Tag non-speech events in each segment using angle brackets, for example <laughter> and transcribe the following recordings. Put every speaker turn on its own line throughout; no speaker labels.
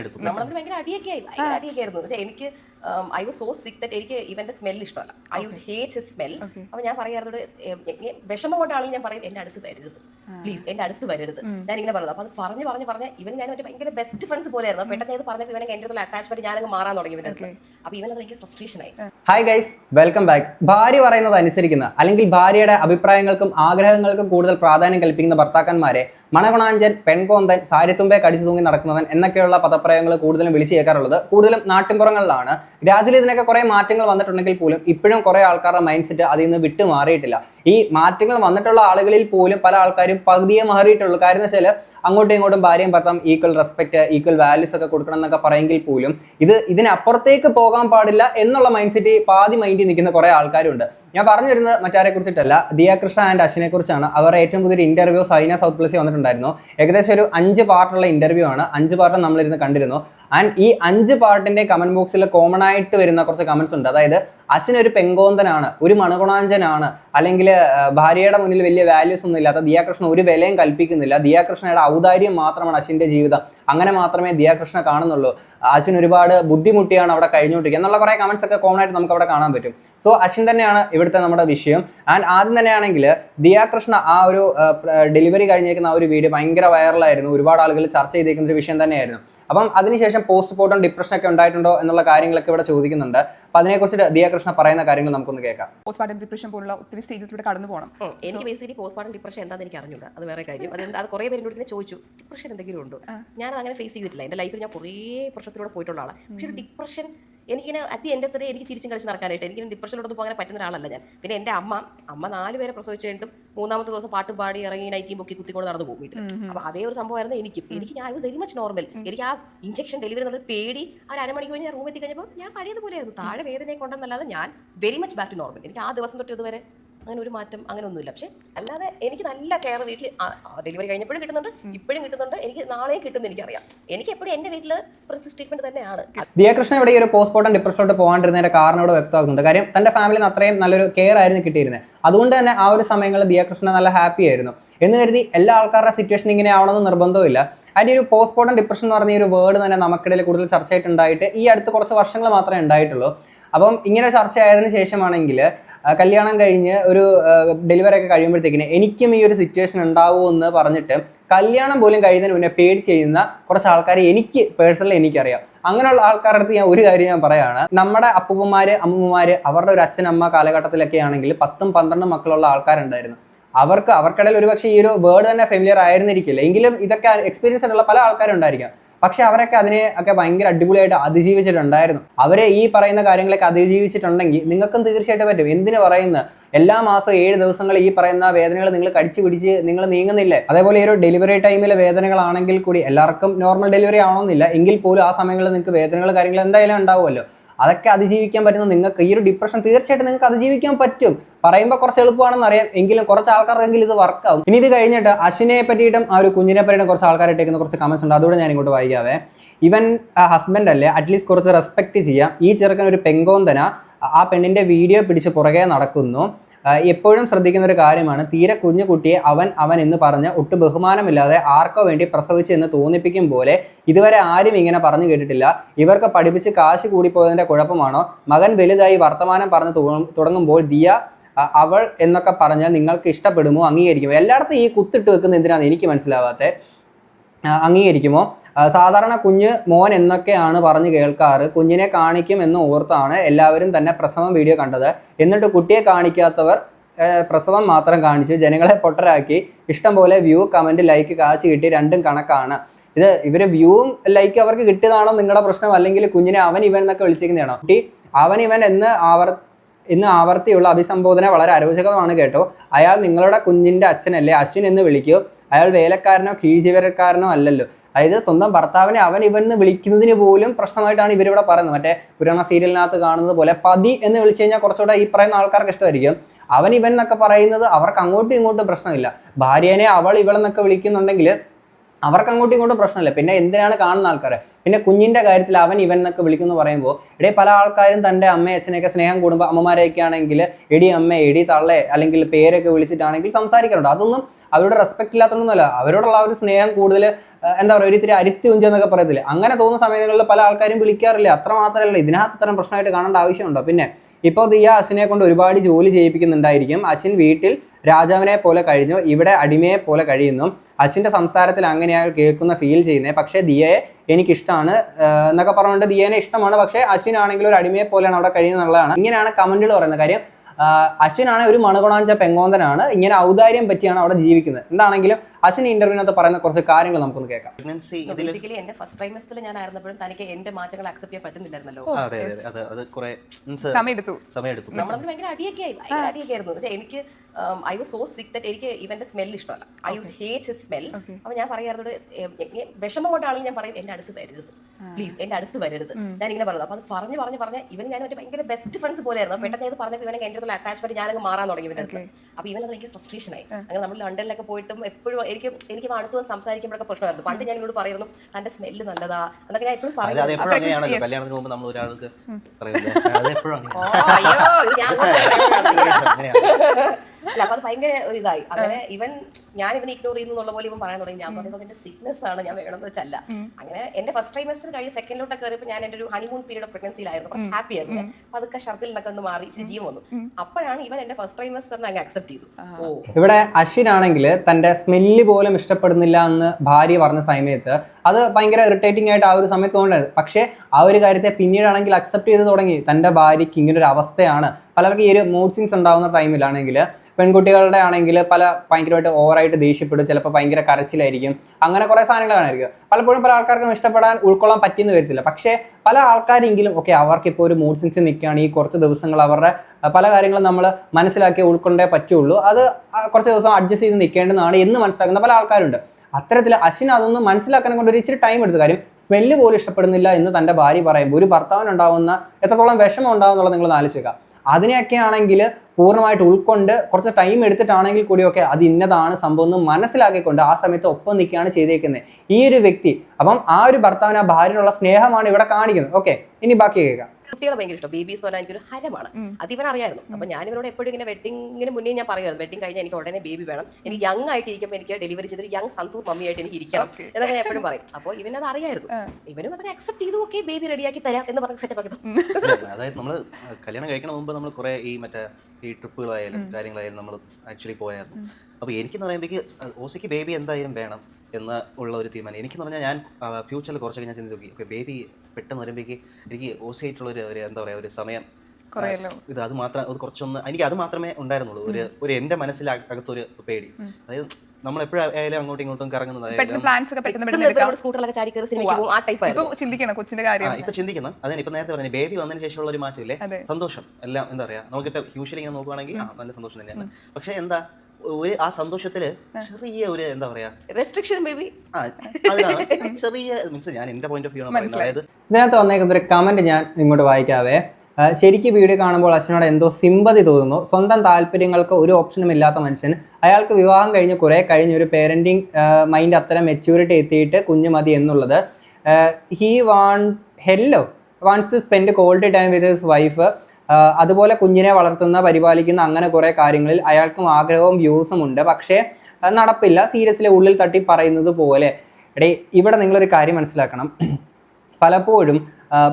എടുത്തു.
നമ്മൾ തമ്മിൽ ഭയങ്കര അടിയൊക്കെ ആയി ഭയങ്കര അടിയൊക്കെ ആയിരുന്നു പക്ഷേ എനിക്ക് I was so sick that എനിക്ക് ഇവന്റെ സ്മെൽ ഇഷ്ടമല്ല. I would hate his smell അപ്പൊ ഞാൻ പറയാറുണ്ട് വിഷമം കൊണ്ടാണെങ്കിൽ ഞാൻ പറയും എന്റെ അടുത്ത് വരരുത്. പ്ലീസ് എന്റെ അടുത്ത് വരരുത്. ഞാൻ ഇങ്ങനെ പറഞ്ഞത്. അപ്പൊ അത് പറഞ്ഞു പറഞ്ഞു പറഞ്ഞ ഇവൻ ഞാൻ മറ്റേ ഭയങ്കര ബെസ്റ്റ് ഫ്രണ്ട്സ് പോലെയായിരുന്നു. പെട്ടെന്ന് ഇത് പറഞ്ഞപ്പോൾ ഇവനെ എന്റെ അടുത്തുള്ള അറ്റാച്ച്മെന്റ് ഞാനങ്ങ് മാറാൻ തുടങ്ങി ഇവന്റെ അടുത്ത്. അപ്പൊ ഇവനത് ഭയങ്കര ഫ്രസ്ട്രേഷൻ ആയി.
ഹായ് ഗൈസ് വെൽക്കം ബാക്ക് ഭാര്യ പറയുന്നത് അനുസരിക്കുന്ന അല്ലെങ്കിൽ ഭാര്യയുടെ അഭിപ്രായങ്ങൾക്കും ആഗ്രഹങ്ങൾക്കും കൂടുതൽ പ്രാധാന്യം കൽപ്പിക്കുന്ന ഭർത്താക്കന്മാരെ മണകുണാഞ്ചൻ പെൺകോന്തൻ സാരിത്തുമ്പെ കടിച്ചു തൂങ്ങി നടക്കുന്നവൻ എന്നൊക്കെയുള്ള പദപ്രയോഗങ്ങൾ കൂടുതലും വിളിച്ചു കേൾക്കാറുള്ളത്. കൂടുതലും നാട്ടിൻപുറങ്ങളിലാണ്. രാജ്യത്തിൽ ഇതിനൊക്കെ കുറേ മാറ്റങ്ങൾ വന്നിട്ടുണ്ടെങ്കിൽ പോലും ഇപ്പോഴും കുറേ ആൾക്കാരുടെ മൈൻഡ് സെറ്റ് അതിൽ നിന്ന് വിട്ടു മാറിയിട്ടില്ല. ഈ മാറ്റങ്ങൾ വന്നിട്ടുള്ള ആളുകളിൽ പോലും പല ആൾക്കാരും പകുതിയെ മാറിയിട്ടുള്ളൂ. കാര്യം എന്ന് വെച്ചാൽ അങ്ങോട്ടും ഇങ്ങോട്ടും ഭാര്യയും ഭർത്താം ഈക്വൽ റെസ്പെക്ട് ഈക്വൽ വാല്യൂസ് ഒക്കെ കൊടുക്കണം എന്നൊക്കെ പറയുമെങ്കിൽ പോലും ഇത് ഇതിനപ്പുറത്തേക്ക് പോകാൻ പാടില്ല എന്നുള്ള മൈൻഡ് സെറ്റ് പാതി മൈൻഡിൽ നിൽക്കുന്ന കുറേ ആൾക്കാരുണ്ട്. ഞാൻ പറഞ്ഞു വരുന്നത് മറ്റാരെ കുറിച്ചിട്ടല്ല ദിയാകൃഷ്ണ ആൻഡ് അശ്വിനെ കുറിച്ചാണ് അവരുടെ ഏറ്റവും പുതിയൊരു ഇന്റർവ്യൂ സൈന സൗത്ത് പ്ലസിൽ വന്നിട്ടുണ്ടായിരുന്നു ഏകദേശം ഒരു അഞ്ച് പാർട്ടുള്ള ഇന്റർവ്യൂ ആണ്. അഞ്ച് പാർട്ട് നമ്മളിരുന്ന് കണ്ടിരുന്നു. ആൻഡ് ഈ അഞ്ച് പാർട്ടിന്റെ കമന്റ് ബോക്സിൽ കോമൺ ആയിട്ട് വരുന്ന കുറച്ച് കമന്റ്സ് ഉണ്ട്. അതായത് അശ്വിൻ ഒരു പെങ്കോന്തനാണ് ഒരു മണകുണാഞ്ചനാണ് അല്ലെങ്കിൽ ഭാര്യയുടെ മുന്നിൽ വലിയ വാല്യൂസ് ഒന്നും ഇല്ലാത്ത ദിയാകൃഷ്ണ ഒരു വിലയും കൽപ്പിക്കുന്നില്ല. ദിയാകൃഷ്ണയുടെ ഔദാര്യം മാത്രമാണ് അശ്വിന്റെ ജീവിതം. അങ്ങനെ മാത്രമേ ദിയാകൃഷ്ണ കാണുന്നുള്ളൂ. അശ്വിൻ ഒരുപാട് ബുദ്ധിമുട്ടിയാണ് അവിടെ കഴിഞ്ഞുകൊണ്ടിരിക്കുക എന്നുള്ള കുറേ കമൻസ് ഒക്കെ കോമൺ ആയിട്ട് നമുക്ക് അവിടെ കാണാൻ പറ്റും. സോ അശ്വിൻ തന്നെയാണ് ഇവിടുത്തെ നമ്മുടെ വിഷയം. ആൻഡ് ആദ്യം തന്നെയാണെങ്കിൽ ദിയാകൃഷ്ണ ആ ഒരു ഡെലിവറി കഴിഞ്ഞേക്കുന്ന ആ ഒരു വീഡിയോ ഭയങ്കര വൈറലായിരുന്നു ഒരുപാട് ആളുകൾ ചർച്ച ചെയ്തേക്കുന്ന ഒരു വിഷയം തന്നെയായിരുന്നു. അപ്പം അതിനുശേഷം പോസ്റ്റ് പോർട്ടം ഡിപ്രഷൻ ഒക്കെ ഉണ്ടായിട്ടുണ്ടോ എന്നുള്ള കാര്യങ്ങളൊക്കെ ഇവിടെ ചോദിക്കുന്നുണ്ട്. അപ്പൊ അതിനെക്കുറിച്ച് ദിയാകൃഷ്ണ പറയുന്ന കാര്യങ്ങൾ നമുക്കൊന്ന് കേൾക്കാം.
പോസ്റ്റ്മോർട്ടം ഡിപ്രഷൻ പോലുള്ള ഒത്തിരി സ്റ്റേജിലൂടെ കടന്നു പോകണം
എനിക്ക് ബേസിക്കലി പോസ്റ്റ്മോർട്ടം ഡിപ്രഷൻ എന്താണെന്ന് എനിക്ക് അറിഞ്ഞൂടാ. അത് വേറെ കാര്യം. അത് അത് കുറെ പേരോട് ഇങ്ങനെ ചോദിച്ചു ഡിപ്രഷൻ എന്തെങ്കിലും ഉണ്ടോ? ഞാൻ അങ്ങനെ ഫേസ് ചെയ്തിട്ടില്ല. എന്റെ ലൈഫിൽ ഞാൻ കുറേ പ്രശ്നത്തിലൂടെ പോയിട്ടുള്ള ആളാണ് പക്ഷെ ഒരു ഡിപ്രഷൻ എനിക്കിങ്ങനെ അറ്റ് എന്റെ ചെറിയ എനിക്ക് ചിരിച്ചും കളിച്ച് നടക്കാനായിട്ട് എനിക്ക് ഡിപ്രഷനിലോട്ട് പോകാൻ പറ്റുന്ന ഒരാളല്ല ഞാൻ. പിന്നെ എന്റെ അമ്മ അമ്മ നാല് പേരെ പ്രസവിച്ചു കഴിഞ്ഞിട്ടും മൂന്നാമത്തെ ദിവസം പാട്ടും പാടി ഇറങ്ങി നൈറ്റിയും പൊക്കി കുത്തിക്കൊണ്ട് നടന്നു പോകും വീട്ടിൽ അപ്പോൾ അതേ ഒരു സംഭവമായിരുന്നു എനിക്കും. എനിക്ക് ഞാൻ വെരി മച്ച് നോർമൽ എനിക്ക് ആ ഇഞ്ചക്ഷൻ ഡെലിവറി എന്നുള്ള പേടി. ആ ഒരു അരമണിക്കൂർ ഞാൻ റൂമിൽ എത്തി കഴിഞ്ഞപ്പോൾ ഞാൻ പഴയതുപോലെയായിരുന്നു. താഴെ വേദനയെ കൊണ്ടെന്നല്ലാതെ ഞാൻ very much back to normal എനിക്ക് ആ ദിവസം തൊട്ട് ഇതുവരെ അങ്ങനെ ഒരു മാറ്റം അങ്ങനെ ഒന്നുമില്ല പക്ഷെ അല്ലാതെ എനിക്ക് നല്ല കെയർ വീട്ടിൽ ഡെലിവറി കഴിഞ്ഞപ്പോഴും കിട്ടുന്നുണ്ട് ഇപ്പോഴും കിട്ടുന്നുണ്ട്. എനിക്ക് നാളെയും കിട്ടുന്ന എനിക്കറിയാം. എനിക്ക് എപ്പോഴും എന്റെ വീട്ടിൽ പ്രിൻസസ് ട്രീറ്റ്മെന്റ് തന്നെയാണ്.
ദിയാകൃഷ്ണൻ ഇവിടെ ഈ ഒരു പോസ്റ്റ്മോർട്ടം ഡിപ്രഷനോട്ട് പോകാണ്ടിരുന്നതിന്റെ കാരണം ഇവിടെ വ്യക്തമാക്കുന്നുണ്ട്. കാര്യം തന്റെ ഫാമിലിന്ന് അത്രയും നല്ലൊരു കെയർ ആയിരുന്നു കിട്ടിയിരുന്നത്. അതുകൊണ്ട് തന്നെ ആ ഒരു സമയങ്ങളിൽ ദിയാകൃഷ്ണൻ നല്ല ഹാപ്പി ആയിരുന്നു. എന്ന് കരുതി എല്ലാ ആൾക്കാരുടെ സിറ്റുവേഷൻ ഇങ്ങനെ ആവണമെന്ന് നിർബന്ധമില്ല അതിന്റെ ഒരു പോസ്റ്റ്മോർട്ടം ഡിപ്രഷൻ എന്ന് പറഞ്ഞ ഈ ഒരു വേർഡ് തന്നെ നമുക്കിടയിൽ കൂടുതൽ ചർച്ചയായിട്ടുണ്ടായിട്ട് ഈ അടുത്ത കുറച്ച് വർഷങ്ങൾ മാത്രമേ ഉണ്ടായിട്ടുള്ളൂ. അപ്പം ഇങ്ങനെ ചർച്ച ആയതിനു ശേഷമാണെങ്കിൽ കല്യാണം കഴിഞ്ഞ് ഒരു ഡെലിവറി ഒക്കെ കഴിയുമ്പോഴത്തേക്കിന് എനിക്കും ഈ ഒരു സിറ്റുവേഷൻ ഉണ്ടാവുമോ എന്ന് പറഞ്ഞിട്ട് കല്യാണം പോലും കഴിയുന്നതിന് മുന്നേ പേടിച്ച് ചെയ്യുന്ന കുറച്ച് ആൾക്കാർ എനിക്ക് പേഴ്സണലി എനിക്കറിയാം. അങ്ങനെയുള്ള ആൾക്കാരുടെ അടുത്ത് ഞാൻ ഒരു കാര്യം ഞാൻ പറയുകയാണ് നമ്മുടെ അപ്പൂപ്പന്മാര് അമ്മൂമ്മമാര് അവരുടെ ഒരു അച്ഛനമ്മ കാലഘട്ടത്തിലൊക്കെ ആണെങ്കിൽ പത്തും പന്ത്രണ്ടും മക്കളുള്ള ആൾക്കാരുണ്ടായിരുന്നു. അവർക്ക് അവർക്കിടയിൽ ഒരുപക്ഷെ ഈ ഒരു വേർഡ് തന്നെ ഫെമിലിയർ ആയിരുന്നിരിക്കില്ല. എങ്കിലും ഇതൊക്കെ എക്സ്പീരിയൻസ് ആയിട്ടുള്ള പല ആൾക്കാരും ഉണ്ടായിരിക്കാം പക്ഷെ അവരൊക്കെ അതിനെ ഒക്കെ ഭയങ്കര അടിപൊളിയായിട്ട് അതിജീവിച്ചിട്ടുണ്ടായിരുന്നു. അവരെ ഈ പറയുന്ന കാര്യങ്ങളൊക്കെ അതിജീവിച്ചിട്ടുണ്ടെങ്കിൽ നിങ്ങൾക്കും തീർച്ചയായിട്ടും പറ്റും. എന്തിനു പറയുന്ന എല്ലാ മാസവും ഏഴ് ദിവസങ്ങൾ ഈ പറയുന്ന വേദനകൾ നിങ്ങൾ കടിച്ചു പിടിച്ച് നിങ്ങൾ നീങ്ങുന്നില്ലേ? അതേപോലെ ഒരു ഡെലിവറി ടൈമിലെ വേദനകളാണെങ്കിൽ കൂടി എല്ലാവർക്കും നോർമൽ ഡെലിവറി ആവണമെന്നില്ല. എങ്കിൽ പോലും ആ സമയങ്ങളിൽ നിങ്ങൾക്ക് വേദനകൾ കാര്യങ്ങൾ എന്തായാലും ഉണ്ടാവുമല്ലോ. അതൊക്കെ അതിജീവിക്കാൻ പറ്റുന്ന നിങ്ങൾക്ക് ഈ ഒരു ഡിപ്രഷൻ തീർച്ചയായിട്ടും നിങ്ങൾക്ക് അതിജീവിക്കാൻ പറ്റും. പറയുമ്പോൾ കുറച്ച് എളുപ്പമാണെന്ന് അറിയാം. എങ്കിലും കുറച്ച് ആൾക്കാർക്കെങ്കിലും ഇത് വർക്കാവും ഇനി ഇത് കഴിഞ്ഞിട്ട് അശ്വിനെ പറ്റിയിട്ടും ആ ഒരു കുഞ്ഞിനെ പറ്റിയിട്ടും കുറച്ച് ആൾക്കാർ കുറച്ച് കമൻസ് ഉണ്ട്. അതുകൂടെ ഞാൻ ഇങ്ങോട്ട് വായിക്കാവേ. ഇവൻ ഹസ്ബൻഡ് അല്ലേ അറ്റ്ലീസ്റ്റ് കുറച്ച് റെസ്പെക്ട് ചെയ്യാം. ഈ ചെറുക്കൻ ഒരു പെങ്കോന്തന. ആ പെണ്ണിന്റെ വീഡിയോ പിടിച്ച് പുറകെ നടക്കുന്നു. എപ്പോഴും ശ്രദ്ധിക്കുന്ന ഒരു കാര്യമാണ്. തീരെ കുഞ്ഞു കുട്ടിയെ അവൻ അവൻ എന്ന് പറഞ്ഞ് ഒട്ടും ബഹുമാനമില്ലാതെ ആർക്കോ വേണ്ടി പ്രസവിച്ചു എന്ന് തോന്നിപ്പിക്കും പോലെ ഇതുവരെ ആരും ഇങ്ങനെ പറഞ്ഞു കേട്ടിട്ടില്ല. ഇവർക്ക് പഠിപ്പിച്ച് കാശ് കൂടിപ്പോയതിന്റെ കുഴപ്പമാണോ? മകൻ വലുതായി വർത്തമാനം പറഞ്ഞ് തുടങ്ങുമ്പോൾ ദിയ അവൾ എന്നൊക്കെ പറഞ്ഞാൽ നിങ്ങൾക്ക് ഇഷ്ടപ്പെടുമോ അംഗീകരിക്കുമോ? എല്ലായിടത്തും ഈ കുത്തിട്ട് വെക്കുന്ന എന്തിനാണ് എനിക്ക് മനസ്സിലാവാത്തത് അംഗീകരിക്കുമോ? സാധാരണ കുഞ്ഞ് മോൻ എന്നൊക്കെയാണ് പറഞ്ഞ് കേൾക്കാറ്. കുഞ്ഞിനെ കാണിക്കും എന്ന് ഓർത്താണ് എല്ലാവരും തന്നെ പ്രസവം വീഡിയോ കണ്ടത്. എന്നിട്ട് കുട്ടിയെ കാണിക്കാത്തവർ പ്രസവം മാത്രം കാണിച്ച്. ജനങ്ങളെ പൊട്ടരാക്കി. ഇഷ്ടം പോലെ വ്യൂ കമന്റ് ലൈക്ക് കാശ് കിട്ടി. രണ്ടും കണക്കാണ്. ഇത് ഇവർ വ്യൂവും ലൈക്ക് അവർക്ക് കിട്ടിയതാണോ നിങ്ങളുടെ പ്രശ്നം? അല്ലെങ്കിൽ കുഞ്ഞിനെ അവൻ ഇവൻ എന്നൊക്കെ വിളിച്ചിരിക്കുന്നതാണോ? കുട്ടി അവൻ ഇവൻ എന്ന് ആവർ ഇന്ന് ആവർത്തിയുള്ള അഭിസംബോധന വളരെ അരോചകമാണ് കേട്ടോ. അയാൾ നിങ്ങളുടെ കുഞ്ഞിന്റെ അച്ഛനല്ലേ? അശ്വിൻ എന്ന് വിളിക്കൂ. അയാൾ വേലക്കാരനോ കീഴ്ജീവനക്കാരനോ അല്ലല്ലോ. അതായത് സ്വന്തം ഭർത്താവിനെ അവൻ ഇവൻ വിളിക്കുന്നതിന് പോലും പ്രശ്നമായിട്ടാണ് ഇവരിവിടെ പറയുന്നത്. മറ്റേ പുരാണ സീരിയലിനകത്ത് കാണുന്നത് പോലെ പതി എന്ന് വിളിച്ചു കഴിഞ്ഞാൽ കുറച്ചുകൂടെ ഈ പറയുന്ന ആൾക്കാർക്ക് ഇഷ്ടമായിരിക്കും. അവൻ ഇവൻ എന്നൊക്കെ പറയുന്നത് അവർക്ക് അങ്ങോട്ടും ഇങ്ങോട്ടും പ്രശ്നമില്ല. ഭാര്യേനെ അവൾ ഇവളെന്നൊക്കെ വിളിക്കുന്നുണ്ടെങ്കിൽ അവർക്ക് അങ്ങോട്ടും ഇങ്ങോട്ടും പ്രശ്നമില്ല. പിന്നെ എന്തിനാണ് കാണുന്ന ആൾക്കാരെ? പിന്നെ കുഞ്ഞിന്റെ കാര്യത്തിൽ അവൻ ഇവൻ എന്നൊക്കെ വിളിക്കുന്നു പറയുമ്പോൾ ഇടേ പല ആൾക്കാരും തന്റെ അമ്മയെ അച്ഛനെയൊക്കെ സ്നേഹം കൂടുമ്പോൾ അമ്മമാരെയൊക്കെ ആണെങ്കിൽ എടി അമ്മ എടി തള്ളെ അല്ലെങ്കിൽ പേരൊക്കെ വിളിച്ചിട്ടാണെങ്കിൽ സംസാരിക്കാറുണ്ട്. അതൊന്നും അവരുടെ റെസ്പെക്ട് ഇല്ലാത്തതൊന്നുമല്ല. അവരോടുള്ള ഒരു സ്നേഹം കൂടുതൽ എന്താ പറയുക ഒരിത്തിരി അരിത്തി ഉഞ്ചെന്നൊക്കെ പറയത്തില്ലേ? അങ്ങനെ തോന്നുന്ന സമയങ്ങളിൽ പല ആൾക്കാരും വിളിക്കാറില്ല. അത്ര മാത്രമല്ല ഇതിനകത്ത് ഇത്തരം പ്രശ്നമായിട്ട് കാണേണ്ട ആവശ്യമുണ്ടോ? പിന്നെ ഇപ്പോൾ ദിയ അശ്വിനെ കൊണ്ട് ഒരുപാട് ജോലി ചെയ്യിപ്പിക്കുന്നുണ്ടായിരിക്കും. അശ്വിൻ വീട്ടിൽ രാജാവിനെ പോലെ കഴിഞ്ഞു ഇവിടെ അടിമയെ പോലെ കഴിയുന്നു. അശ്വിന്റെ സംസാരത്തിൽ അങ്ങനെയാണ് കേൾക്കുന്ന ഫീൽ ചെയ്യുന്നത് പക്ഷേ ദിയയെ എനിക്കിഷ്ടമാണ് എന്നൊക്കെ പറഞ്ഞുകൊണ്ട് ദിയേനെ ഇഷ്ടമാണ്. പക്ഷേ അശ്വിൻ ആണെങ്കിൽ ഒരു അടിമയെ പോലെയാണ് അവിടെ കഴിയുന്നത് എന്നുള്ളതാണ്. ഇങ്ങനെയാണ് കമന്റുകൾ പറയുന്നത്. കാര്യം അശ്വിനാണ് ഒരു മണകുണാഞ്ച പെങ്കോന്തനാണ് ഇങ്ങനെ ഔദാര്യം പറ്റിയാണ് അവിടെ ജീവിക്കുന്നത്. എന്താണെങ്കിലും അശ്വിൻ ഇന്റർവ്യൂവിനകത്ത് പറയുന്ന കുറച്ച് കാര്യങ്ങൾ നമുക്കൊന്ന് കേൾക്കാം.
ബേസിക്കലി എന്റെ ഫസ്റ്റ് ട്രൈമസ്റ്ററിൽ ഞാൻ ആയിരുന്നപ്പോഴും തനിക്ക് എന്റെ മാറ്റങ്ങൾ അക്സെപ്റ്റ് ചെയ്യാൻ പറ്റുന്നില്ലായിരുന്നല്ലോ.
അതെ അതെ അത്. അത് കുറെ
സമയം എടുത്തു
സമയം എടുത്തു
നമ്മൾ ഭയങ്കര അടിയൊക്കെ ആയി. അടിയൊക്കെ ആയിരുന്നു. എനിക്ക് I was so sick that എനിക്ക് ഇവന്റെ സ്മെൽ ഇഷ്ടമല്ല. I use hate his smell അപ്പൊ ഞാൻ പറയാറുണ്ട് വിഷമം കൊണ്ടാണെങ്കിൽ ഞാൻ പറയും എന്റെ അടുത്ത് വരരുത്. പ്ലീസ് എന്റെ അടുത്ത് വരരുത്. ഞാൻ ഇങ്ങനെ പറയുന്നത് അപ്പൊ അത് പറഞ്ഞു പറഞ്ഞു പറഞ്ഞ ഇവൻ ഞാൻ മറ്റേ ഭയങ്കര ബെസ്റ്റ് ഫ്രണ്ട്സ് പോലെയായിരുന്നു. പെട്ടെന്ന് ഇത് പറഞ്ഞപ്പോൾ ഇവനെ എന്റെ അടുത്തുള്ള അറ്റാച്ച്മെന്റ് ഞാനങ്ങ് മാറാൻ തുടങ്ങി ഇവന്റെ അടുത്ത്. അപ്പൊ ഇവൻ അത് എനിക്ക് ഫ്രസ്ട്രേഷൻ ആയി. അങ്ങനെ നമ്മൾ ലണ്ടനിലൊക്കെ പോയിട്ടും എപ്പോഴും എനിക്ക് എനിക്ക് അടുത്ത് വന്ന് സംസാരിക്കുമ്പോഴൊക്കെ പ്രശ്നമായിരുന്നു. പണ്ട് ഞാൻ ഇങ്ങോട്ട് പറയുന്നു തന്റെ സ്മെല്ല് നല്ലതാ. എന്നൊക്കെ ഞാൻ എപ്പോഴും
അല്ല അത്
പറയും
കല്യാണത്തിന് മുമ്പ് നമ്മൾ ഒരാൾക്ക് പറയുന്നത്. <laughs> <laughs>
അല്ല അപ്പൊ അത് ഭയങ്കര ഒരു ഇതായി. അങ്ങനെ ഇവൻ ഞാൻ ഇവനെ ഇഗ്നോർ ചെയ്യുന്നു എന്നുള്ള പോലെ ഇവൻ പറയാൻ തുടങ്ങി. ഞാൻ പറഞ്ഞത് എന്റെ സിക്നസ് ആണ് ഞാൻ വേണമെന്ന് വെച്ചല്ല. അങ്ങനെ എന്റെ ഫസ്റ്റ് ട്രൈമസ്റ്റർ കഴിഞ്ഞ് സെക്കൻഡിലോട്ട് കയറിയപ്പോൾ ഞാൻ എന്റെ ഒരു ഹണിമൂൺ പീരീഡ് ഓഫ് പ്രഗ്നൻസിയിലായിരുന്നു കുറച്ച് ഹാപ്പി ആയിരുന്നു അപ്പൊ അതൊക്കെ ഷർട്ടിൽ നിന്നൊക്കെ ഒന്ന് മാറി ജീവൻ വന്നു. അപ്പോഴാണ് ഇവൻ എന്റെ ഫസ്റ്റ് ട്രൈമസ്റ്ററിനെ അങ്ങ് അക്സെപ്റ്റ് ചെയ്തു. ഓ.
ഇവിടെ അശ്വിനാണെങ്കിൽ തന്റെ സ്മെല്ല് പോലും ഇഷ്ടപ്പെടുന്നില്ല എന്ന് ഭാര്യ പറഞ്ഞ സമയത്ത് അത് ഭയങ്കര ഇറിറ്റേറ്റിംഗ് ആയിട്ട് ആ ഒരു സമയത്ത് തോന്നുന്നത് പക്ഷേ ആ ഒരു കാര്യത്തെ പിന്നീടാണെങ്കിൽ അക്സെപ്റ്റ് ചെയ്ത് തുടങ്ങി. തന്റെ ഭാര്യയ്ക്ക് ഇങ്ങനെ ഒരു അവസ്ഥയാണ് പലർക്കും ഈ ഒരു മൂഡ് സിങ്സ് ഉണ്ടാകുന്ന ടൈമിലാണെങ്കിൽ പെൺകുട്ടികളുടെ ആണെങ്കിൽ പല ഭയങ്കരമായിട്ട് ഓവറായിട്ട് ദേഷ്യപ്പെടും. ചിലപ്പോൾ ഭയങ്കര കരച്ചിലായിരിക്കും. അങ്ങനെ കുറേ സാധനങ്ങൾ കാണായിരിക്കും പലപ്പോഴും പല ആൾക്കാർക്കും ഇഷ്ടപ്പെടാൻ ഉൾക്കൊള്ളാൻ പറ്റിയെന്ന് വരത്തില്ല. പക്ഷേ പല ആൾക്കാരെങ്കിലും ഓക്കെ അവർക്ക് ഇപ്പോൾ ഒരു മൂഡ് സിങ്സ് നിൽക്കുകയാണ് ഈ കുറച്ച് ദിവസങ്ങൾ അവരുടെ പല കാര്യങ്ങളും നമ്മൾ മനസ്സിലാക്കി ഉൾക്കൊണ്ടേ പറ്റുള്ളൂ. അത് കുറച്ച് ദിവസം അഡ്ജസ്റ്റ് ചെയ്ത് നിൽക്കേണ്ടതാണ് എന്ന് മനസ്സിലാക്കുന്ന പല ആൾക്കാരുണ്ട്. അത്തരത്തിൽ അശ്വിൻ അതൊന്നും മനസ്സിലാക്കാൻ കൊണ്ട് ഒരു ഇച്ചിരി ടൈം എടുത്തു. കാര്യം സ്മെല്ല് പോലും ഇഷ്ടപ്പെടുന്നില്ല എന്ന് തന്റെ ഭാര്യ പറയുമ്പോൾ ഒരു ഭർത്താവിനുണ്ടാവുന്ന എത്രത്തോളം വിഷമം ഉണ്ടാവും എന്നുള്ളത് നിങ്ങൾ ആലോചിക്കുക അതിനെയൊക്കെ ആണെങ്കിൽ പൂർണമായിട്ട് ഉൾക്കൊണ്ട് കുറച്ച് ടൈം എടുത്തിട്ടാണെങ്കിൽ കൂടിയൊക്കെ അത് ഇന്നതാണ് സംഭവം എന്ന് മനസ്സിലാക്കിക്കൊണ്ട് ആ സമയത്ത് ഒപ്പം നിൽക്കുകയാണ് ചെയ്തേക്കുന്നത്. ഈ ഒരു വ്യക്തി അപ്പം ആ ഒരു ഭർത്താവിന് ആ ഭാര്യയുള്ള സ്നേഹമാണ് ഇവിടെ കാണിക്കുന്നത്. ഓക്കെ ഇനി ബാക്കി കേൾക്കാം.
കുട്ടികളെ ഭയങ്കര ഇഷ്ടം. ബേബീസ് എന്ന് പറഞ്ഞാൽ എനിക്കൊരു ഹരമാണ്. അത് ഇവൻ അറിയായിരുന്നു. അപ്പൊ ഞാൻ ഇവരോട് എപ്പോഴും ഇങ്ങനെ വെഡിങ്ങിന് മുന്നേ ഞാൻ പറയുമായിരുന്നു. വെഡിങ് കഴിഞ്ഞാൽ എനിക്ക് ഉടനെ ബേബി വേണം. എനിക്ക് യങ് ആയിട്ട് ഇരിക്കുമ്പോൾ എനിക്ക് ഡെലിവറി ചെയ്തൊരു യങ് സന്തൂർ മമ്മിയായിട്ട് എനിക്ക് ഇരിക്കണം എന്നൊക്കെ ഞാൻ എപ്പോഴും പറയും. അപ്പോൾ ഇവനത് അറിയായിരുന്നു. ഇവനും അതൊക്കെ അക്സെപ്റ്റ് ചെയ്തു. ഓക്കെ ബേബി റെഡിയാക്കി തരാം എന്ന് പറഞ്ഞ് സെറ്റപ്പ് ആക്കി
അതായത് നമ്മൾ കല്യാണം കഴിക്കണ മുമ്പ് നമ്മൾ കുറെ ഈ മറ്റേ ഈ ട്രിപ്പുകളായാലും കാര്യങ്ങളായാലും നമ്മൾ ആക്ച്വലി പോയായിരുന്നു. അപ്പോൾ എനിക്കെന്ന് പറയുമ്പോഴേക്ക് ഓസിക്ക് ബേബി എന്തായാലും വേണം. എന്ന് ഉള്ള ഒരു തീരുമാനം. എനിക്കെന്ന് പറഞ്ഞാൽ ഞാൻ ഫ്യൂച്ചറിൽ കുറച്ചൊക്കെ ഞാൻ ചിന്തിച്ച് നോക്കി. ഓക്കെ ബേബി പെട്ടെന്ന് വരുമ്പോഴേക്ക് എനിക്ക് ഓസി ആയിട്ടുള്ള ഒരു എന്താ പറയുക ഒരു സമയം ഇത് അത് മാത്രം അത് കുറച്ചൊന്ന് എനിക്ക് അത് മാത്രമേ ഉണ്ടായിരുന്നുള്ളൂ. ഒരു ഒരു എന്റെ മനസ്സിൽ അകത്തൊരു പേടി. അതായത് നമ്മൾ എപ്പോഴായാലും അങ്ങോട്ടും ഇങ്ങോട്ടും കറങ്ങുന്നതായാലും
പെട്ടെന്ന് പ്ലാൻസ് ഒക്കെ പെട്ടെന്ന്
പെട്ടെന്ന്
പെട്ടെന്ന്
എപ്പോഴും
എടുക്കാം.
ചാടി കയറി സിനിമയ്ക്ക് പോകും ആ ടൈപ്പ്
ഇപ്പൊ ചിന്തിക്കണം കൊച്ചിന്റെ കാര്യം.
ഇപ്പൊ ചിന്തിക്കണം. അതെ ഇപ്പൊ നേരത്തെ പറഞ്ഞു ബേബി വന്നതിന് ശേഷമുള്ള ഒരു മാറ്റമില്ലേ. സന്തോഷം. എല്ലാം എന്താ പറയാ നമുക്കിപ്പോ യൂഷ്വലി ഇങ്ങനെ നോക്കുവാണെങ്കിൽ നല്ല സന്തോഷം തന്നെയാണ്. പക്ഷെ എന്താ ഒരു ആ സന്തോഷത്തിൽ ചെറിയ ഒരു എന്താ പറയാ?
റെസ്ട്രിക്ഷൻ ബേബി
ആ അതിനാണ്. <laughs> ചെറിയ മീൻസ് ഞാൻ എന്റെ പോയിന്റ് ഓഫ് വ്യൂ ആണ് അതായത്
ഇതിനകത്ത് വന്നേക്കുന്ന ഒരു കമന്റ് ഞാൻ ഇങ്ങോട്ട് വായിക്കാവേ. ശരിക്കും വീഡിയോ കാണുമ്പോൾ അച്ഛനോട് എന്തോ സിമ്പതി തോന്നുന്നു. സ്വന്തം താല്പര്യങ്ങൾക്ക് ഒരു ഓപ്ഷനും ഇല്ലാത്ത മനുഷ്യൻ. അയാൾക്ക് വിവാഹം കഴിഞ്ഞ് കുറെ കഴിഞ്ഞ് ഒരു പേരന്റിങ് മൈൻഡ് അത്ര മെച്യൂരിറ്റി എത്തിയിട്ട് കുഞ്ഞു മതി എന്നുള്ളത്. He want hello wants to spend quality time with his wife അതുപോലെ കുഞ്ഞിനെ വളർത്തുന്ന പരിപാലിക്കുന്ന അങ്ങനെ കുറേ കാര്യങ്ങളിൽ അയാൾക്കും ആഗ്രഹവും വ്യൂസും ഉണ്ട്. പക്ഷേ നടപ്പില്ല. സീരിയസിലെ ഉള്ളിൽ തട്ടി പറയുന്നത് പോലെ. എടേ ഇവിടെ നിങ്ങളൊരു കാര്യം മനസ്സിലാക്കണം. പലപ്പോഴും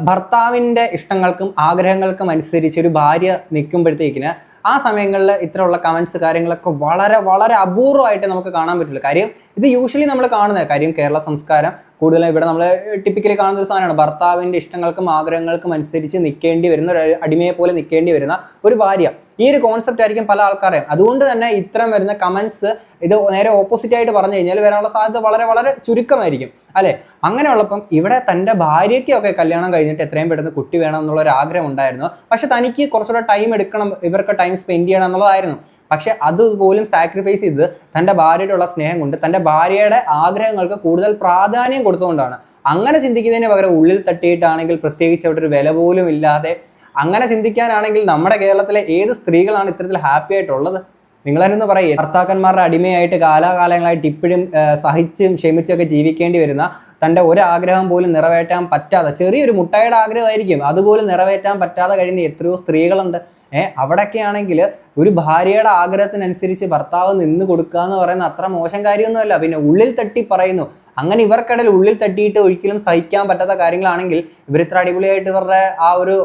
ഭർത്താവിന്റെ ഇഷ്ടങ്ങൾക്കും ആഗ്രഹങ്ങൾക്കും അനുസരിച്ച് ഒരു ഭാര്യ നിൽക്കുമ്പോഴത്തേക്കിന് ആ സമയങ്ങളിൽ ഇത്തരമുള്ള കമൻസ് കാര്യങ്ങളൊക്കെ വളരെ വളരെ അപൂർവമായിട്ട് നമുക്ക് കാണാൻ പറ്റുള്ളൂ കാര്യം ഇത് യൂഷ്വലി നമ്മൾ കാണുന്ന കാര്യം കേരള സംസ്കാരം കൂടുതലും ഇവിടെ നമ്മൾ ടിപ്പിക്കലി കാണുന്ന ഒരു സാധനമാണ്. ഭർത്താവിന്റെ ഇഷ്ടങ്ങൾക്കും ആഗ്രഹങ്ങൾക്കും അനുസരിച്ച് നിൽക്കേണ്ടി വരുന്ന ഒരു അടിമയെ പോലെ നിൽക്കേണ്ടി വരുന്ന ഒരു ഭാര്യ. ഈ ഒരു കോൺസെപ്റ്റ് ആയിരിക്കും പല ആൾക്കാരെയും അതുകൊണ്ട് തന്നെ ഇത്തരം വരുന്ന കമൻസ് ഇത് നേരെ ഓപ്പോസിറ്റ് ആയിട്ട് പറഞ്ഞു കഴിഞ്ഞാൽ വരാനുള്ള സാധ്യത വളരെ വളരെ ചുരുക്കമായിരിക്കും. അല്ലെ? അങ്ങനെയുള്ളപ്പം ഇവിടെ തന്റെ ഭാര്യയ്ക്കൊക്കെ കല്യാണം കഴിഞ്ഞിട്ട് എത്രയും പെട്ടെന്ന് കുട്ടി വേണം എന്നുള്ള ഒരു ആഗ്രഹം ഉണ്ടായിരുന്നു. പക്ഷെ തനിക്ക് കുറച്ചുകൂടെ ടൈം എടുക്കണം ഇവർക്ക് ടൈം സ്പെൻഡ് ചെയ്യണം എന്നുള്ളതായിരുന്നു. പക്ഷെ അതുപോലും സാക്രിഫൈസ് ചെയ്ത് തന്റെ ഭാര്യയുടെ സ്നേഹം കൊണ്ട് തന്റെ ഭാര്യയുടെ ആഗ്രഹങ്ങൾക്ക് കൂടുതൽ പ്രാധാന്യം കൊടുത്തുകൊണ്ടാണ്. അങ്ങനെ ചിന്തിക്കുന്നതിന് പകരം ഉള്ളിൽ തട്ടിയിട്ടാണെങ്കിൽ പ്രത്യേകിച്ച് അവിടെ ഒരു വില പോലും ഇല്ലാതെ അങ്ങനെ ചിന്തിക്കാനാണെങ്കിൽ നമ്മുടെ കേരളത്തിലെ ഏത് സ്ത്രീകളാണ് ഇത്തരത്തിൽ ഹാപ്പി ആയിട്ടുള്ളത്? നിങ്ങൾ തന്നെ പറയും. ഭർത്താക്കന്മാരുടെ അടിമയായിട്ട് കാലാകാലങ്ങളായിട്ട് ഇപ്പോഴും സഹിച്ചും ക്ഷമിച്ചൊക്കെ ജീവിക്കേണ്ടി വരുന്ന തന്റെ ഒരാഗ്രഹം പോലും നിറവേറ്റാൻ പറ്റാതെ ചെറിയൊരു മുട്ടായുടെ ആഗ്രഹമായിരിക്കും അതുപോലും നിറവേറ്റാൻ പറ്റാതെ കഴിയുന്ന എത്രയോ സ്ത്രീകളുണ്ട്. ഏഹ് അവിടെയൊക്കെ ആണെങ്കിൽ ഒരു ഭാര്യയുടെ ആഗ്രഹത്തിനനുസരിച്ച് ഭർത്താവ് നിന്ന് കൊടുക്കുക എന്ന് പറയുന്ന അത്ര മോശം കാര്യമൊന്നുമല്ല. പിന്നെ ഉള്ളിൽ തട്ടി പറയുന്നു. അങ്ങനെ ഇവർക്കിടയിൽ ഉള്ളിൽ തട്ടിയിട്ട് ഒരിക്കലും സഹിക്കാൻ പറ്റാത്ത കാര്യങ്ങളാണെങ്കിൽ ഇവർ ഇത്ര അടിപൊളിയായിട്ട് ഇവരുടെ ആ ഒരു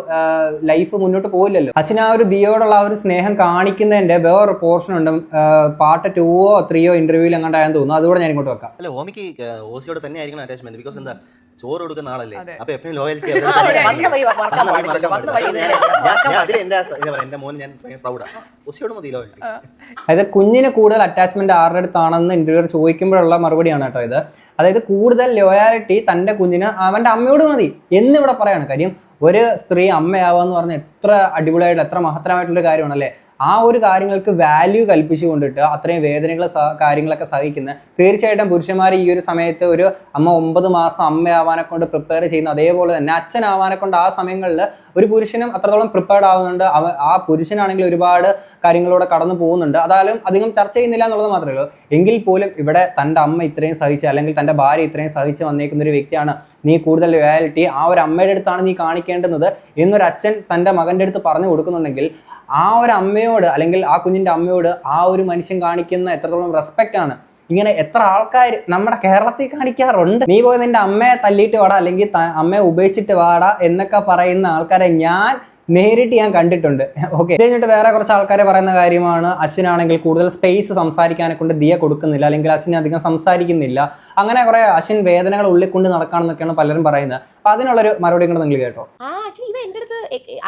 ലൈഫ് മുന്നോട്ട് പോയില്ലല്ലോ അച്ഛൻ ആ ഒരു ദിയോടുള്ള ആ ഒരു സ്നേഹം കാണിക്കുന്നതിന്റെ വേറൊരു പോർഷൻ ഉണ്ട്. പാർട്ട് ടൂവോ ത്രീയോ ഇന്റർവ്യൂവിൽ എങ്ങാണ്ടായെന്ന് തോന്നുന്നു. അതുകൂടെ ഞാൻ ഇങ്ങോട്ട് വെക്കാം.
ഓമിക്ക് ഓസിയോട് തന്നെ അറ്റാച്ച്മെന്റ് ബിക്കോസ് എന്താ ചോറ് കൊടുക്കുന്ന ആളല്ലേ. അപ്പൊ എപ്പോഴും ലോയൽറ്റി അതിൽ എന്റെ എന്റെ മോൻ ഞാൻ പ്രൗഡാണ് ഓസിയോട് മതി ലോയൽറ്റി
അതായത് കുഞ്ഞിന് കൂടുതൽ അറ്റാച്ച്മെന്റ് ആരുടെ അടുത്താണെന്ന് ഇന്റർവ്യൂ ചോദിക്കുമ്പോഴുള്ള മറുപടിയാണ് കേട്ടോ ഇത്. അതായത് കൂടുതൽ ലോയാലിറ്റി തന്റെ കുഞ്ഞിന് അവന്റെ അമ്മയോട് മതി. എന്നിവിടെ പറയാണ് കാര്യം ഒരു സ്ത്രീ അമ്മയാവുക എന്ന് പറഞ്ഞാൽ എത്ര അടിപൊളിയായിട്ടുള്ള എത്ര മഹത്തരമായിട്ടുള്ള കാര്യമാണല്ലേ? ആ ഒരു കാര്യങ്ങൾക്ക് വാല്യൂ കൽപ്പിച്ചു കൊണ്ടിട്ട് അത്രയും വേദനകൾ കാര്യങ്ങളൊക്കെ സഹിക്കുന്ന തീർച്ചയായിട്ടും പുരുഷന്മാർ ഈ ഒരു സമയത്ത് ഒരു അമ്മ ഒമ്പത് മാസം അമ്മയാവാനെ കൊണ്ട് പ്രിപ്പയർ ചെയ്യുന്ന അതേപോലെ തന്നെ അച്ഛനാവാനെ കൊണ്ട് ആ സമയങ്ങളിൽ ഒരു പുരുഷനും അത്രത്തോളം പ്രിപ്പയർഡ് ആവുന്നുണ്ട്. അവ ആ പുരുഷനാണെങ്കിൽ ഒരുപാട് കാര്യങ്ങളിലൂടെ കടന്നു പോകുന്നുണ്ട്. അതായാലും അധികം ചർച്ച ചെയ്യുന്നില്ല എന്നുള്ളത് മാത്രമേ ഉള്ളൂ. എങ്കിൽ പോലും ഇവിടെ തന്റെ അമ്മ ഇത്രയും സഹിച്ച് അല്ലെങ്കിൽ തന്റെ ഭാര്യ ഇത്രയും സഹിച്ച് വന്നേക്കുന്ന ഒരു വ്യക്തിയാണ് നീ കൂടുതൽ ലോയാലിറ്റി ആ ഒരു അമ്മയുടെ അടുത്താണ് നീ കാണിക്കേണ്ടുന്നത് എന്നൊരു അച്ഛൻ തന്റെ മകന്റെ അടുത്ത് പറഞ്ഞു കൊടുക്കുന്നുണ്ടെങ്കിൽ ആ ഒരു അമ്മയോട് അല്ലെങ്കിൽ ആ കുഞ്ഞിന്റെ അമ്മയോട് ആ ഒരു മനുഷ്യൻ കാണിക്കുന്ന എത്രത്തോളം റെസ്പെക്റ്റ് ആണ്. ഇങ്ങനെ എത്ര ആൾക്കാർ നമ്മുടെ കേരളത്തിൽ കാണിക്കാറുണ്ട്. നീ പോയി നിന്റെ അമ്മയെ തല്ലിയിട്ട് വാടാ അല്ലെങ്കിൽ അമ്മയെ ഉപേക്ഷിച്ചിട്ട് വാടാ എന്നൊക്കെ പറയുന്ന ആൾക്കാരെ ഞാൻ നേരിട്ട് ഞാൻ കണ്ടിട്ടുണ്ട്. ഓക്കെ കഴിഞ്ഞിട്ട് വേറെ കുറച്ച് ആൾക്കാർ പറയുന്ന കാര്യമാണ്. അശ്വിനാണെങ്കിൽ കൂടുതൽ സ്പേസ് സംസാരിക്കാനെ കൊണ്ട് ദിയ കൊടുക്കുന്നില്ല. അല്ലെങ്കിൽ അശ്വിൻ അധികം സംസാരിക്കുന്നില്ല. അങ്ങനെ കുറെ അശ്വിൻ വേദനകൾ ഉള്ളിൽ കൊണ്ട് നടക്കാണെന്നൊക്കെയാണ് പലരും പറയുന്നത്. അപ്പൊ അതിനുള്ളൊരു മറുപടി കൂടെ നിങ്ങൾ കേട്ടോ.
ആ ഇവ എന്റെ അടുത്ത്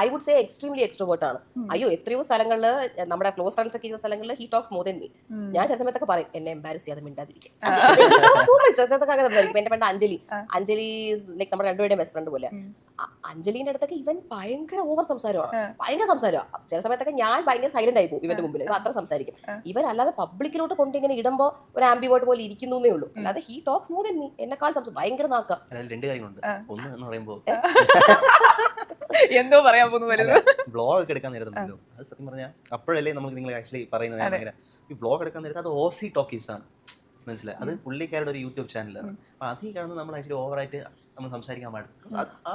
I would say extremely extrovert ആണ്. അയ്യോ എത്രയോ സ്ഥലങ്ങളിൽ നമ്മുടെ ക്ലോസ് ഫ്രണ്ട്സ് ഒക്കെ ഇരുന്ന സ്ഥലങ്ങളിൽ he talks more than me ഞാൻ ചില സമയത്തൊക്കെ പറയും എന്നെ എംബാരസ് ചെയ്യാതെ മിണ്ടാതിരിക്കും എന്റെ ഫ്രണ്ട് അഞ്ജലി. അഞ്ജലി ലൈക്ക് നമ്മുടെ രണ്ടുപേരുടെയും ബെസ്റ്റ് ഫ്രണ്ട് പോലെ. അഞ്ജലിന്റെ അടുത്തൊക്കെ ഇവൻ ഭയങ്കര ഓവർ സംസാരമാണ് ഭയങ്കര സംസാരമാണ് ചില സമയത്തൊക്കെ ഞാൻ ഭയങ്കര സൈലന്റ് ആയി പോകും ഇവന്റെ മുമ്പിൽ അത്ര സംസാരിക്കും. ഇവൻ അല്ലാതെ പബ്ലിക്കിലോട്ട് കൊണ്ട് ഇങ്ങനെ ഇടുമ്പോ ഒരു ആംബിവേർഡ് പോലെ ഇരിക്കുന്നേ ഉള്ളൂ. അല്ലാതെ he talks more than me എന്നെക്കാൾ സംസാരിക്കും ഭയങ്കര നാക്ക.
അതായത് രണ്ട് കാര്യങ്ങളുണ്ട്. ഒന്ന് എന്ന് പറയുമ്പോൾ
എന്തോ പറയാൻ പോകുന്നു വരുന്നത്
വ്ളോഗ് ഒക്കെ എടുക്കാൻ നേരത്തുണ്ടല്ലോ അത് സത്യം പറഞ്ഞാൽ അപ്പോഴല്ലേ നമുക്ക് നിങ്ങൾ ആക്ച്വലി പറയുന്നത് ഈ ബ്ലോഗ് എടുക്കാൻ നേരത്തെ അത് ഓസി ടോക്കീസ് ആണ്. മനസ്സിലായി? അത് പുള്ളിക്കാരുടെ ഒരു യൂട്യൂബ് ചാനലാണ് അപ്പൊ അതിൽ കാണുന്ന നമ്മൾ ആക്ച്വലി ഓവറായിട്ട് നമ്മൾ സംസാരിക്കാൻ പാടില്ല. ആ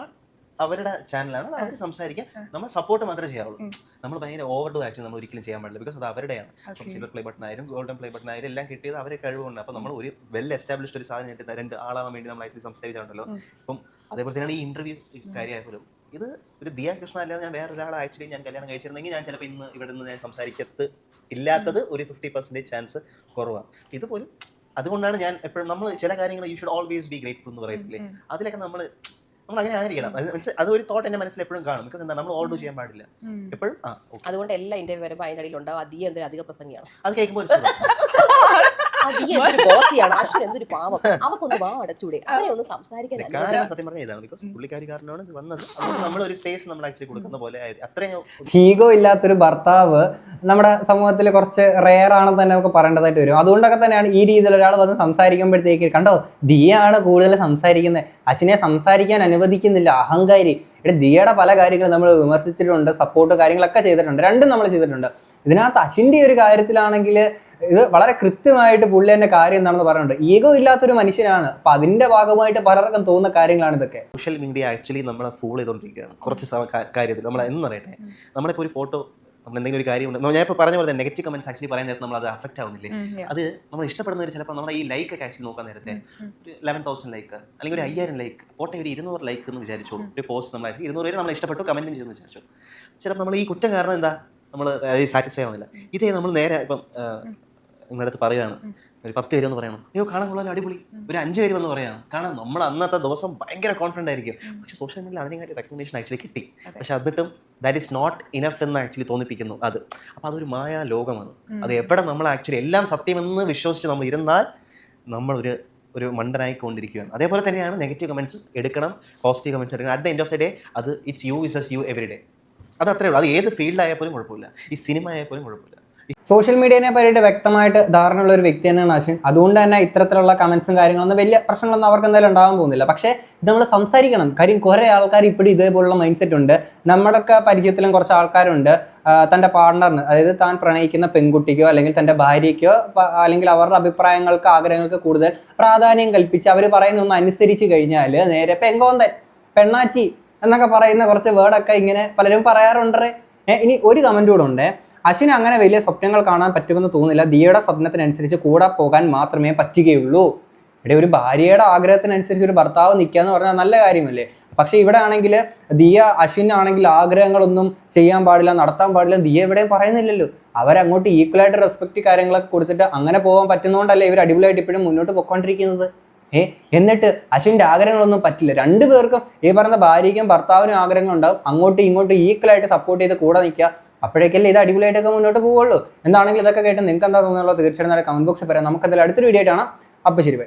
അവരുടെ ചാനലാണ് അവർ സംസാരിക്കാൻ നമ്മൾ സപ്പോർട്ട് മാത്രമേ ചെയ്യാവുള്ളൂ നമ്മൾ ഭയങ്കര ഓവർ ഡു ആക്ഷൻ നമ്മൾ ഒരിക്കലും ചെയ്യാൻ പാടില്ല. ബിക്കോസ് അത് അവരുടെയാണ്. സിൽവർ പ്ലേ ബട്ടൺ ആയാലും ഗോൾഡൻ പ്ലേ ബട്ടൺ ആയാലും എല്ലാം കിട്ടിയത് അവരെ കഴിവുണ്ട് അപ്പോൾ നമ്മൾ ഒരു വെൽ എസ്റ്റാബ്ലിഷ്ഡ് ഒരു സാധനം കിട്ടുന്ന രണ്ട് ആളാവാൻ വേണ്ടി നമ്മൾ ആയിട്ട് സംസാരിച്ചാണല്ലോ. അപ്പം അതേപോലെ തന്നെയാണ് ഈ ഇന്റർവ്യൂ കാര്യമായാലും ഇത് ഒരു ദിയ കൃഷ്ണ അല്ലാതെ ഞാൻ വേറെ ഒരാളെ ആക്ച്വലി ഞാൻ കല്യാണം കഴിച്ചിരുന്നെങ്കിൽ ഞാൻ ചിലപ്പോൾ ഇന്ന് ഇവിടെ നിന്ന് ഞാൻ സംസാരിക്കത്ത് ഇല്ലാത്തത് ഒരു ഫിഫ്റ്റി പെർസെന്റേജ് ചാൻസ് കുറവാണ് ഇതുപോലും അതുകൊണ്ടാണ് ഞാൻ എപ്പോഴും നമ്മൾ ചില കാര്യങ്ങൾ you should always be grateful എന്ന് പറയത്തില്ലേ? അതിലൊക്കെ നമ്മൾ നമ്മൾ അങ്ങനെ ആയിരിക്കണം. അത് ഒരു തോട്ട് എന്റെ മനസ്സിൽ എപ്പോഴും കാണും. ബിക്കോസ് എന്താ? നമ്മൾ ഓൾഡ് ചെയ്യാൻ പാടില്ല. എപ്പോഴും
അതുകൊണ്ട് എല്ലാ ഇന്റർവ്യൂ വരുമ്പോൾ അതിന്റെ ഇടയിൽ ഉണ്ടാവും അധികം എന്തൊരു അധിക പ്രസംഗിയാണ്.
അത് കേൾക്കുമ്പോൾ ഒരു സുഖം.
അധികം എന്തൊരു ബോസിയാണ്. അശ്വിൻ എന്തൊരു പാവം. <laughs> അവർക്കൊന്ന് വാ അടച്ചൂടെ. അവരെ ഒന്ന് സംസാരിക്കാൻ
കാരണം സത്യം ഇതാണ്. ബിക്കോസ് പുള്ളിക്കാരി ഇത് വന്നത്. നമ്മൾ ഒരു സ്പേസ് നമ്മൾ ആക്ച്വലി കൊടുക്കുന്ന പോലെ അത്രയും
ഹീഗോ ഇല്ലാത്തൊരു ഭർത്താവ് നമ്മുടെ സമൂഹത്തിൽ കുറച്ച് റെയർ ആണെന്ന് തന്നെ നമുക്ക് പറയേണ്ടതായിട്ട് വരും. അതുകൊണ്ടൊക്കെ തന്നെയാണ് ഈ രീതിയിൽ ഒരാൾ വന്ന് സംസാരിക്കുമ്പോഴത്തേക്ക് കണ്ടോ ദിയാണ് കൂടുതൽ സംസാരിക്കുന്നത് അശ്വിനെ സംസാരിക്കാൻ അനുവദിക്കുന്നില്ല. അഹങ്കാരി. ഇവിടെ ദിയയുടെ പല കാര്യങ്ങളും നമ്മൾ വിമർശിച്ചിട്ടുണ്ട് സപ്പോർട്ട് കാര്യങ്ങളൊക്കെ ചെയ്തിട്ടുണ്ട് രണ്ടും നമ്മൾ ചെയ്തിട്ടുണ്ട്. ഇതിനകത്ത് അശിന്റെ ഒരു കാര്യത്തിലാണെങ്കിൽ ഇത് വളരെ കൃത്യമായിട്ട് പുള്ളി തന്നെ കാര്യം എന്താണെന്ന് പറയുന്നുണ്ട് ഈഗോ ഇല്ലാത്തൊരു മനുഷ്യനാണ്. അപ്പൊ അതിന്റെ ഭാഗമായിട്ട് പലർക്കും തോന്നുന്ന കാര്യങ്ങളാണ് ഇതൊക്കെ.
സോഷ്യൽ മീഡിയ ആക്ച്വലി നമ്മളെ ഫോളോ ചെയ്തുകൊണ്ടിരിക്കുകയാണ്. കുറച്ച് കാര്യത്തിൽ നമ്മൾ എന്നറിയട്ടെ? പറയട്ടെ നമ്മളിപ്പോൾ ഒരു ഫോട്ടോ നമ്മൾ എന്തെങ്കിലും ഒരു കാര്യമുണ്ട്. ഞാൻ ഇപ്പോൾ പറഞ്ഞ പോലെ നെഗറ്റീവ് കമന്റ്സ് ആക്ച്വലി പറയാൻ നേരത്തെ നമ്മൾ അത് അഫക്റ്റ് ആവുന്നില്ലേ അത് നമ്മൾ ഇഷ്ടപ്പെടുന്നവർ ചിലപ്പോൾ നമ്മുടെ ഈ ലൈക്ക് ഒക്കെ ആക്ച്വലി നോക്കാൻ നേരത്തെ ഒരു ലെവൻ തൗസൻഡ് ലൈക്ക് അല്ലെങ്കിൽ ഒരു അയ്യായിരം ലൈക്ക് പോട്ടെ ഒരു ഇരുന്നൂറ് ലൈക്ക് എന്ന് വിചാരിച്ചോളൂ ഒരു പോസ്റ്റ് നമ്മൾ ഇരുന്നൂറ് പേര് നമ്മൾ ഇഷ്ടപ്പെട്ടു കമന്റും ചെയ്തെന്ന് വിചാരിച്ചു. ചിലപ്പോൾ നമ്മൾ ഈ കുറ്റം കാരണം എന്താ? നമ്മൾ സാറ്റിസ്ഫൈ ആവുന്നില്ല. ഇതേ നമ്മൾ നേരെ ഇപ്പം നിങ്ങളുടെ അടുത്ത് പറയുകയാണ് ഒരു പത്ത് പേര് എന്ന് പറയണം. അയ്യോ കാണാൻ കൊള്ളാലോ അടിപൊളി. ഒരു അഞ്ച് പേര് വന്ന് പറയണം കാരണം നമ്മൾ അന്നത്തെ ദിവസം ഭയങ്കര കോൺഫിഡന്റ് ആയിരിക്കും. പക്ഷെ സോഷ്യൽ മീഡിയയിൽ അതിനെക്കാട്ടി റെക്കഗ്നേഷൻ ആക്ച്വലി കിട്ടി. പക്ഷെ എന്നിട്ടും ദാറ്റ് ഇസ് നോട്ട് ഇനഫ് എന്ന് ആക്ച്വലി തോന്നിപ്പിക്കുന്നു അത്. അപ്പോൾ അതൊരു മായ ലോകമാണ്. അത് എവിടെ നമ്മൾ ആക്ച്വലി എല്ലാം സത്യമെന്ന് വിശ്വസിച്ച് നമ്മൾ ഇരുന്നാൽ നമ്മളൊരു ഒരു മണ്ടനായിക്കൊണ്ടിരിക്കുകയാണ് അതേപോലെ തന്നെയാണ് നെഗറ്റീവ് കമൻസ് എടുക്കണം പോസിറ്റീവ് കമൻസ് എടുക്കണം. At the end of the day അത് it's you is as you every day അത് അത്രേ ഉള്ളൂ. അത് ഏത് ഫീൽഡായാൽ പോലും കുഴപ്പമില്ല. ഈ സിനിമ ആയാൽ പോലും കുഴപ്പമില്ല.
സോഷ്യൽ മീഡിയനെ പറ്റിയിട്ട് വ്യക്തമായിട്ട് ധാരണ ഉള്ള ഒരു വ്യക്തി തന്നെയാണ് അശ്വിൻ. അതുകൊണ്ട് തന്നെ ഇത്തരത്തിലുള്ള കമന്റ്സും കാര്യങ്ങളൊന്നും വലിയ പ്രശ്നങ്ങളൊന്നും അവർക്ക് എന്തായാലും ഉണ്ടാകാൻ പോകുന്നില്ല. പക്ഷേ ഇത് നമ്മൾ സംസാരിക്കണം. കാര്യം കുറേ ആൾക്കാർ ഇപ്പോഴും ഇതേപോലുള്ള മൈൻഡ് സെറ്റ് ഉണ്ട്. നമ്മുടെയൊക്കെ പരിചയത്തിലും കുറച്ച് ആൾക്കാരുണ്ട്. തന്റെ പാർട്ണറിന് അതായത് താൻ പ്രണയിക്കുന്ന പെൺകുട്ടിക്കോ അല്ലെങ്കിൽ തന്റെ ഭാര്യയ്ക്കോ അല്ലെങ്കിൽ അവരുടെ അഭിപ്രായങ്ങൾക്ക് ആഗ്രഹങ്ങൾക്ക് കൂടുതൽ പ്രാധാന്യം കൽപ്പിച്ച് അവർ പറയുന്ന ഒന്ന് അനുസരിച്ച് കഴിഞ്ഞാൽ നേരെ പെങ്കോന്തൻ പെണ്ണാറ്റി എന്നൊക്കെ പറയുന്ന കുറച്ച് വേർഡൊക്കെ ഇങ്ങനെ പലരും പറയാറുണ്ട്. ഇനി ഒരു കമന്റ് കൂടെ ഉണ്ട്. അശ്വിന് അങ്ങനെ വലിയ സ്വപ്നങ്ങൾ കാണാൻ പറ്റുമെന്ന് തോന്നുന്നില്ല. ദിയയുടെ സ്വപ്നത്തിനനുസരിച്ച് കൂടെ പോകാൻ മാത്രമേ പറ്റുകയുള്ളൂ. ഇവിടെ ഒരു ഭാര്യയുടെ ആഗ്രഹത്തിനനുസരിച്ച് ഒരു ഭർത്താവ് നിൽക്കുക എന്ന് പറഞ്ഞാൽ നല്ല കാര്യമല്ലേ? പക്ഷേ ഇവിടെ ആണെങ്കിൽ ദിയ അശ്വിനാണെങ്കിൽ ആഗ്രഹങ്ങളൊന്നും ചെയ്യാൻ പാടില്ല നടത്താൻ പാടില്ല ദിയ എവിടെയും പറയുന്നില്ലല്ലോ. അവരങ്ങോട്ട് ഈക്വലായിട്ട് റെസ്പെക്റ്റ് കാര്യങ്ങളൊക്കെ കൊടുത്തിട്ട് അങ്ങനെ പോകാൻ പറ്റുന്നതുകൊണ്ടല്ലേ ഇവർ അടിപൊളിയായിട്ട് ഇപ്പോഴും മുന്നോട്ട് പൊയ്ക്കൊണ്ടിരിക്കുന്നത്? ഏ എന്നിട്ട് അശ്വിന്റെ ആഗ്രഹങ്ങളൊന്നും പറ്റില്ല. രണ്ടുപേർക്കും ഈ പറയുന്ന ഭാര്യയ്ക്കും ഭർത്താവിനും ആഗ്രഹങ്ങൾ ഉണ്ടാവും അങ്ങോട്ടും ഇങ്ങോട്ടും ഈക്വലായിട്ട് സപ്പോർട്ട് ചെയ്ത് കൂടെ നിൽക്കുക അപ്പോഴേക്കല്ലേ ഇത് അടിപൊളിയായിട്ടൊക്കെ മുന്നോട്ട് പോവുള്ളൂ എന്താണെങ്കിലും ഇതൊക്കെ കേട്ട് നിങ്ങൾക്ക് എന്താ തോന്നുന്നുള്ളത് തീർച്ചയായിട്ടും കമന്റ് ബോക്സിൽ പറയാം. നമുക്ക് എന്തായാലും അടുത്തൊരു വീഡിയോ ആയിട്ടാണ് അപ്പോൾ ശരി.